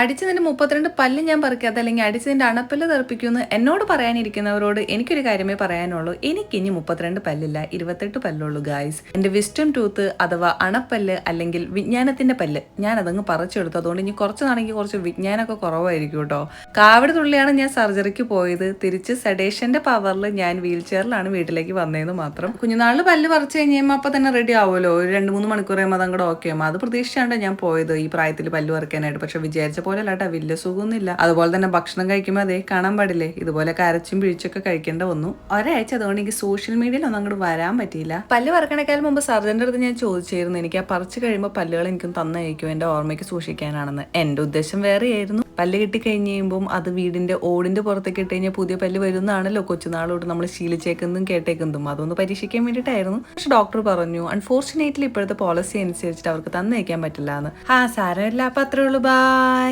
അടിച്ചതിന്റെ മുപ്പത്തിരണ്ട് പല്ല് ഞാൻ പറിക്കാത്ത അല്ലെങ്കിൽ അടിച്ചതിന്റെ അണപ്പല്ല് തെറിപ്പിക്കുമെന്ന് എന്നോട് പറയാനിരിക്കുന്നവരോട് എനിക്കൊരു കാര്യമേ പറയാനുള്ളൂ. എനിക്ക് ഇനി മുപ്പത്തിരണ്ട് പല്ലില്ല ഇരുപത്തെട്ട് പല്ലുള്ളൂ ഗായ്സ് എന്റെ വിസ്റ്റം ടൂത്ത് അഥവാ അണപ്പല്ല് അല്ലെങ്കിൽ വിജ്ഞാനത്തിന്റെ പല്ല് ഞാൻ അതങ്ങ് പറിച്ചെടുത്തു. അതുകൊണ്ട് ഇനി കുറച്ച് നാണെങ്കിൽ കുറച്ച് വിജ്ഞാനമൊക്കെ കുറവായിരിക്കും കേട്ടോ. കാവടി തുള്ളിയാണ് ഞാൻ സർജറിക്ക് പോയത്. തിരിച്ച് സഡേഷന്റെ പവറിൽ ഞാൻ വീൽ ചെയറിലാണ് വീട്ടിലേക്ക് വന്നതെന്ന് മാത്രം. കുഞ്ഞുനാളിൽ പല്ല് പറിച്ചു കഴിഞ്ഞാൽ അപ്പൊ തന്നെ റെഡി ആവുമല്ലോ. ഒരു രണ്ട് മൂന്ന് മണിക്കൂർ കഴിയുമ്പോൾ അതങ്ങോട്ട് ഓക്കെ ആകും അത് പ്രതീക്ഷിച്ചാണ് ഞാൻ പോയത് ഈ പ്രായത്തിൽ പല്ല് പറിക്കാനായിട്ട്. പക്ഷെ വിചാരിച്ച പോലെ അല്ലാട്ടാ വലിയ സുഖമൊന്നുമില്ല. അതുപോലെ തന്നെ ഭക്ഷണം കഴിക്കുമ്പോൾ അതേ കാണാൻ പാടില്ലേ ഇതുപോലെ കരച്ചും പിഴിച്ചൊക്കെ കഴിക്കേണ്ട വന്നു. ഒരാഴ്ച അതുകൊണ്ട് എനിക്ക് സോഷ്യൽ മീഡിയയിൽ ഒന്നും അങ്ങോട്ട് വരാൻ പറ്റിയില്ല. പല്ല് പറക്കണേക്കാൾ മുമ്പ് സർജന്റെ അടുത്ത് ഞാൻ ചോദിച്ചിരുന്നു എനിക്ക് ആ പറിച്ച് കഴിയുമ്പോൾ പല്ലുകൾ എനിക്കും തന്നയക്കും എന്റെ ഓർമ്മയ്ക്ക് സൂക്ഷിക്കാനാണെന്ന്. എന്റെ ഉദ്ദേശം വേറെയായിരുന്നു. പല്ല് കിട്ടി കഴിഞ്ഞ് കഴിയുമ്പോൾ അത് വീടിന്റെ ഓടിന്റെ പുറത്തേക്ക് ഇട്ട് കഴിഞ്ഞാൽ പുതിയ പല്ല് വരുന്നതാണല്ലോ കൊച്ചുനാളോട് നമ്മൾ ശീലിച്ചേക്കുന്നതും കേട്ടേക്കുന്നതും. അതൊന്ന് പരീക്ഷിക്കാൻ വേണ്ടിയിട്ടായിരുന്നു. പക്ഷെ ഡോക്ടർ പറഞ്ഞു അൺഫോർച്ചുനേറ്റ്ലി ഇപ്പോഴത്തെ പോളിസി അനുസരിച്ചിട്ട് അവർക്ക് തന്നയക്കാൻ പറ്റില്ല എന്ന്. ആ സാരമില്ല അപ്പൊ അത്രേ ഉള്ളൂ. ബായ്